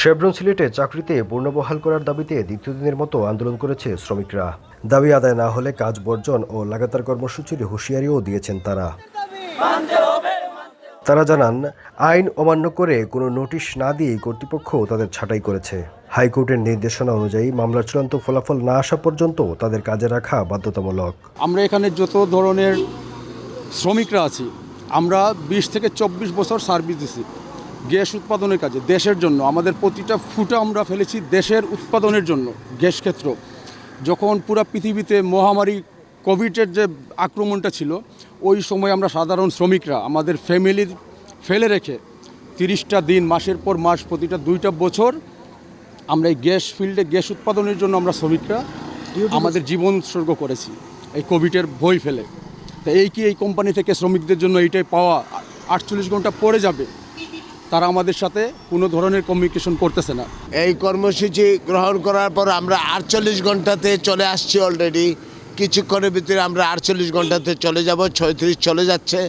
Chevron সিলেটে চাকরিতে পূর্ণবহাল করার দাবিতে দ্বিতীয় দিনের মতো আন্দোলন করেছে শ্রমিকরা। দাবি আদায় না হলে কাজ বর্জন ও লাগাতার কর্মসূচির হুঁশিয়ারিও দিয়েছেন তারা। তারা জানান, আইন অমান্য করে কোনো নোটিশ না দিয়ে কর্তৃপক্ষ তাদের ছাঁটাই করেছে। হাইকোর্টের নির্দেশনা অনুযায়ী মামলার চূড়ান্ত ফলাফল না আসা পর্যন্ত তাদের কাজে রাখা বাধ্যতামূলক। আমরা এখানে যত ধরনের শ্রমিকরা আছি, আমরা বিশ থেকে চব্বিশ বছর সার্ভিস দিছি। গ্যাস উৎপাদনের কাজে দেশের জন্য। আমাদের প্রতিটা ফুটা আমরা ফেলেছি দেশের উৎপাদনের জন্য গ্যাস ক্ষেত্র। যখন পুরো পৃথিবীতে মহামারী কোভিডের যে আক্রমণটা ছিল ওই সময় আমরা সাধারণ শ্রমিকরা আমাদের ফ্যামিলির ফেলে রেখে তিরিশটা দিন মাসের পর মাস প্রতিটা দুইটা বছর আমরা এই গ্যাস ফিল্ডে গ্যাস উৎপাদনের জন্য আমরা শ্রমিকরা আমাদের জীবন উৎসর্গ করেছি এই কোভিডের ভয় ফেলে। তো এই কি এই কোম্পানি থেকে শ্রমিকদের জন্য এইটাই পাওয়া আটচল্লিশ ঘণ্টা পরে যাবে? তারা আমাদের সাথে কোনো ধরনের কমিউনিকেশন করতেছে না। এই কর্মসূচি গ্রহণ করার পর আমরা আটচল্লিশ ঘন্টাতে চলে আসছি অলরেডি কিছুক্ষণের ভিতরে আমরা আটচল্লিশ ঘন্টাতে চলে যাব, ছয়ত্রিশ চলে যাচ্ছে।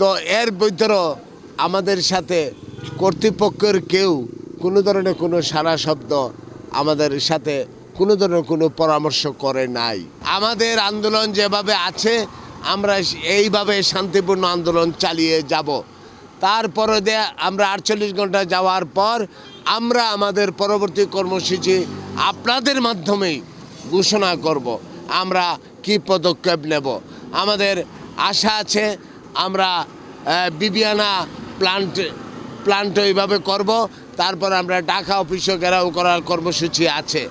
তো এর ভিতরেও আমাদের সাথে কর্তৃপক্ষের কেউ কোনো ধরনের কোনো সারা শব্দ আমাদের সাথে কোনো ধরনের কোনো পরামর্শ করে নাই। আমাদের আন্দোলন যেভাবে আছে, আমরা এইভাবে শান্তিপূর্ণ আন্দোলন চালিয়ে যাব। তারপরে দে, আমরা আটচল্লিশ ঘণ্টা যাওয়ার পর আমরা আমাদের পরবর্তী কর্মসূচি আপনাদের মাধ্যমেই ঘোষণা করব, আমরা কি পদক্ষেপ নেব। আমাদের আশা আছে, আমরা বিবিয়ানা প্লান্ট প্লান্ট এইভাবে করব, তারপর আমরা ঢাকা অফিসও ঘেরাও করার কর্মসূচি আছে।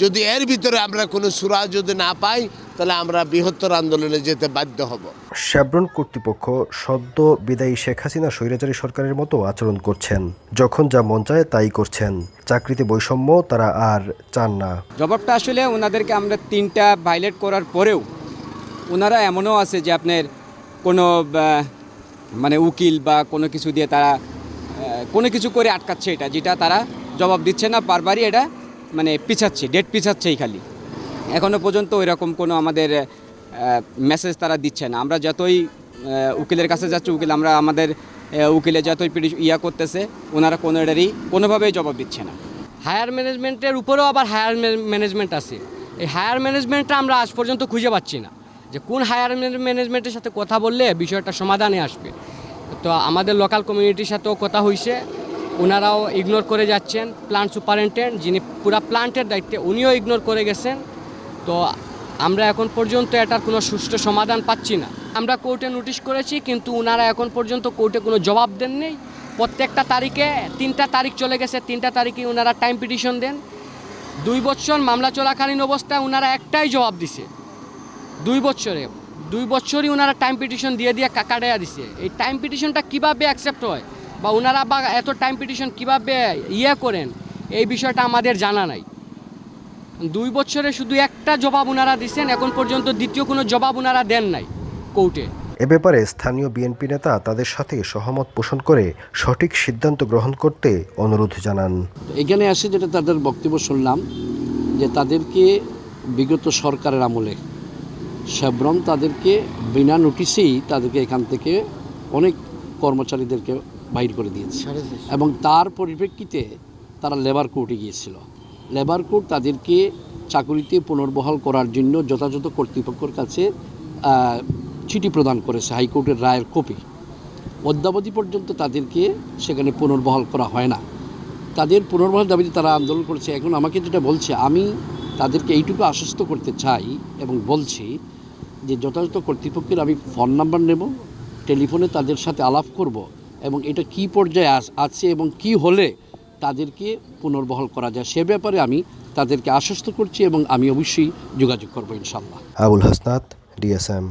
যদি এর ভিতরে আমরা কোনো সুরা যদি না পাই তাহলে আমরা বৃহত্তর আন্দোলনে যেতে বাধ্য হব। শেভরন কর্তৃপক্ষ সদ্য বিদায়ী শেখ হাসিনা স্বৈরাচারী সরকারের মতো আচরণ করছেন। যখন যা মন চায় তাই করছেন। চাকরিতে বৈষম্য তারা আর চান না। জবাবটা আসলে ওনাদেরকে আমরা তিনটা ভাইলেট করার পরেও ওনারা এমনও আছে যে আপনার কোনো মানে উকিল বা কোনো কিছু দিয়ে তারা কোনো কিছু করে আটকাচ্ছে এটা যেটা তারা জবাব দিচ্ছে না বারবারই এটা মানে পিছাচ্ছে ডেট পিছাচ্ছেই খালি। এখনও পর্যন্ত ওই রকম কোনো আমাদের মেসেজ তারা দিচ্ছে না। আমরা যতই উকিলের কাছে যাচ্ছি, উকিল আমরা আমাদের উকিলে যতই ইয়া করতেছে, ওনারা কোনো এটারই কোনোভাবেই জবাব দিচ্ছে না। হায়ার ম্যানেজমেন্টের উপরেও আবার হায়ার ম্যানেজমেন্ট আছে। এই হায়ার ম্যানেজমেন্টটা আমরা আজ পর্যন্ত খুঁজে পাচ্ছি না। যে কোন হায়ার ম্যানেজমেন্টের সাথে কথা বললে বিষয়টা সমাধানে আসবে। তো আমাদের লোকাল কমিউনিটির সাথেও কথা হয়েছে ওনারাও ইগনোর করে যাচ্ছেন। প্লান্ট সুপারিনটেন্ডেন্ট যিনি পুরা প্লান্টের দায়িত্বে, উনিও ইগনোর করে গেছেন। তো আমরা এখন পর্যন্ত এটার কোনো সুষ্ঠু সমাধান পাচ্ছি না। আমরা কোর্টে নোটিশ করেছি, কিন্তু ওনারা এখন পর্যন্ত কোর্টে কোনো জবাব দেন নেই প্রত্যেকটা তারিখে তিনটা তারিখ চলে গেছে, তিনটা তারিখে ওনারা টাইম পিটিশন দেন। দুই বছর মামলা চলাকালীন অবস্থায় ওনারা একটাই জবাব দিছে। দুই বছরে, দুই বছরই ওনারা টাইম পিটিশন দিয়ে দিয়ে কাকাডাইয়া দিছে। এই টাইম পিটিশনটা কীভাবে অ্যাকসেপ্ট হয়? বা ওনারা বা এত টাইম পিটিশন কীভাবে ইয়ে করেন? এই বিষয়টা আমাদের জানা নাই। দুই বছরে শুধু একটা জবাব ওনারা দিছেন এখন পর্যন্ত দ্বিতীয় কোনো জবাব ওনারা দেন নাই কোর্টে। এ ব্যাপারে স্থানীয় বিএনপি নেতা তাদের সাথে সহমত পোষণ করে সঠিক সিদ্ধান্ত গ্রহণ করতে অনুরোধ জানান। এখানে আসে যেটা তাদের বক্তব্য শুনলাম যে তাদেরকে বিগত সরকারের আমলে শেভরন তাদেরকে বিনা নোটিশেই তাদেরকে এখান থেকে অনেক কর্মচারীদেরকে বাইর করে দিয়েছে। এবং তার পরিপ্রেক্ষিতে তারা লেবার কোর্টে গিয়েছিল। লেবার কোর্ট তাদেরকে চাকরিতে পুনর্বহাল করার জন্য যথাযথ কর্তৃপক্ষের কাছে চিঠি প্রদান করেছে হাইকোর্টের রায়ের কপি। অদ্যাবধি পর্যন্ত তাদেরকে সেখানে পুনর্বহাল করা হয় না। তাদের পুনর্বহাল দাবিতে তারা আন্দোলন করেছে। এখন আমাকে যেটা বলছে, আমি তাদেরকে এইটুকু আশ্বস্ত করতে চাই এবং বলছি যে যথাযথ কর্তৃপক্ষের আমি ফোন নাম্বার নেব, টেলিফোনে তাদের সাথে আলাপ করব এবং এটা কি পর্যায়ে আছে এবং কি হলে তাদেরকে পুনর্বহল করা যায়। সে ব্যাপারে আমি তাদেরকে আশ্বস্ত করছি এবং আমি অবশ্যই যোগাযোগ করব ইনশাল্লাহ আবুল হাসনাত, ডিএসএম।